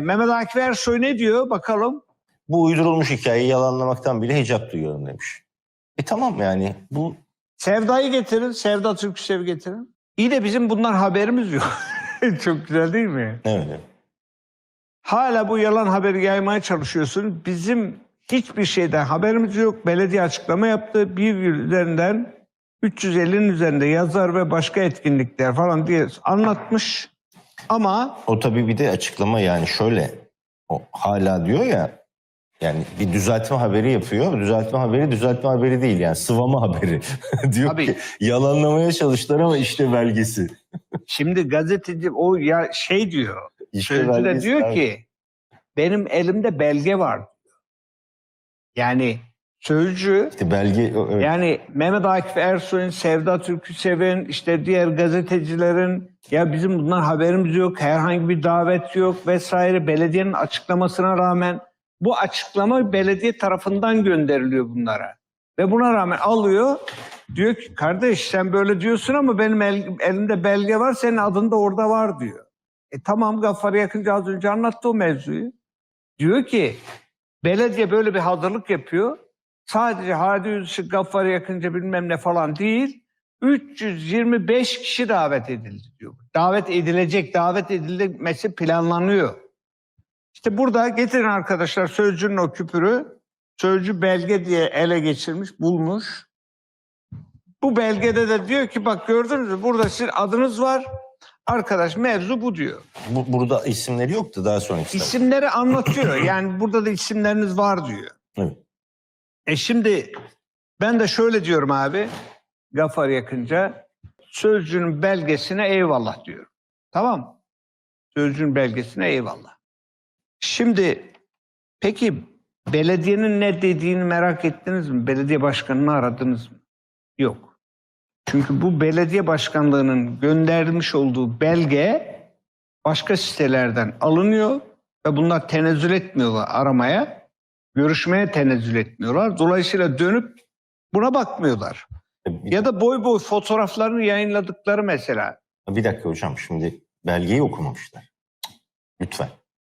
Mehmet Akif Ersoy ne diyor bakalım. Bu uydurulmuş hikayeyi yalanlamaktan bile hicap duyuyorum demiş. E tamam yani bu Sevda'yı getirin, Sevda Türküsev getirin. İyi de bizim bundan haberimiz yok. Çok güzel değil mi? öyle? Hala bu yalan haberi yaymaya çalışıyorsun. Bizim hiçbir şeyden haberimiz yok. Belediye açıklama yaptı. Bir üzerinden 350'nin üzerinde yazar ve başka etkinlikler falan diye anlatmış. Ama O tabii bir de açıklama yani şöyle. O hala diyor ya yani bir düzeltme haberi yapıyor. Düzeltme haberi düzeltme haberi değil yani sıvama haberi. diyor Tabii. ki yalanlamaya çalıştılar ama işte belgesi. şimdi gazeteci o ya şey diyor. İşte Sözcü de belgesi diyor abi. ki benim elimde belge var. Yani sözcü İşte belge o-. Yani Mehmet Akif Ersoy'un, Sevda Türküsev'in, işte diğer gazetecilerin ya bizim bundan haberimiz yok, herhangi bir davet yok vesaire. Belediyenin açıklamasına rağmen bu açıklama belediye tarafından gönderiliyor bunlara. Ve buna rağmen alıyor. Diyor ki kardeş sen böyle diyorsun ama benim el- elimde belge var senin adın da orada var diyor. E tamam Gaffar Yakıncı az önce anlattı o mevzuyu. Diyor ki belediye böyle bir hazırlık yapıyor sadece Hadi Üzüşü Gaffar yakınca bilmem ne falan değil. 325 kişi davet edildi diyor. Davet edilecek, davet edilmesi planlanıyor. İşte burada getirin arkadaşlar Sözcü'nün o küpürü. Sözcü belge diye ele geçirmiş, bulmuş. Bu belgede de diyor ki bak gördünüz mü burada sizin adınız var. Arkadaş mevzu bu diyor. Bu, burada isimleri yoktu daha sonraki isim. İsimleri anlatıyor. Yani burada da isimleriniz var diyor. Evet. E şimdi ben de şöyle diyorum abi. Gafar yakınca sözcünün belgesine eyvallah diyorum. Tamam mı? Sözcünün belgesine eyvallah. Şimdi peki belediyenin ne dediğini merak ettiniz mi? Belediye başkanını aradınız mı? Yok. Çünkü bu belediye başkanlığının göndermiş olduğu belge başka sitelerden alınıyor ve bunlar tenezzül etmiyorlar aramaya. Görüşmeye tenezzül etmiyorlar. Dolayısıyla dönüp buna bakmıyorlar. Ya da boy boy fotoğraflarını yayınladıkları mesela. Bir dakika hocam şimdi belgeyi okumamışlar. Lütfen.